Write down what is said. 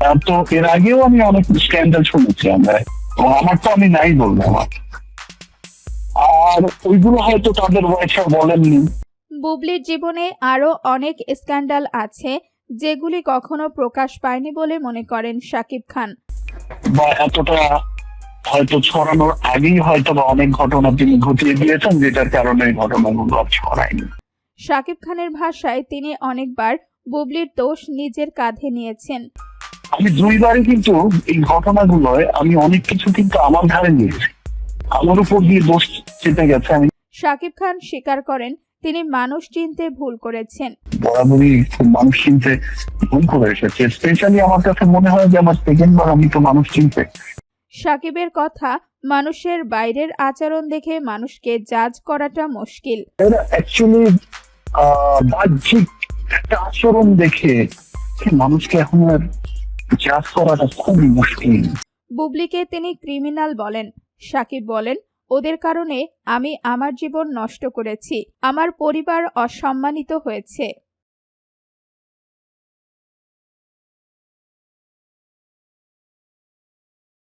তো এর আগেও আমি অনেক স্ক্যান্ডাল শুনেছি আমরা আমার তো আমি নাই বলব আমার আর ওইগুলো হয়তো তাদের ওয়াইফা বলেননি। বুবলির জীবনে আরও অনেক স্ক্যান্ডাল আছে যেগুলি কখনো প্রকাশ পায়নি বলে মনে করেন শাকিব খান। বা এতটা হয়তো ছড়ানোর আগেই হয়তো বা অনেক ঘটনা তিনি ঘটিয়ে দিয়েছেন যেটার কারণে ঘটনাগুলো ছড়ায়নি। শাকিব খানের ভাষায় তিনি অনেকবার বুবলির দোষ নিজের কাঁধে নিয়েছেন। আমি দুইবারই কিন্তু এই ঘটনাগুলোয় আমি অনেক কিছু কিন্তু আমার ধারে নিয়েছি। আমার উপর দিয়ে দোষ চেপে গেছে আমি। শাকিব খান স্বীকার করেন তিনি মানুষ চিনতে ভুল করেছেন। বরাবরই মানুষ চিনতে ভুল করে এসেছে। স্পেশালি আমার কাছে মনে হয় যে আমার সেকেন্ড বার আমি তো মানুষ চিনতে। সাকিবের কথা মানুষের বাইরের আচরণ দেখে মানুষকে জাজ করাটা মুশকিল। অ্যাকচুয়ালি বাহ্যিক একটা আচরণ দেখে মানুষকে এখন আর জাজ করাটা খুবই মুশকিল। বুবলিকে তিনি ক্রিমিনাল বলেন। সাকিব বলেন, ওদের কারণে আমি আমার জীবন নষ্ট করেছি। আমার পরিবার অসম্মানিত হয়েছে।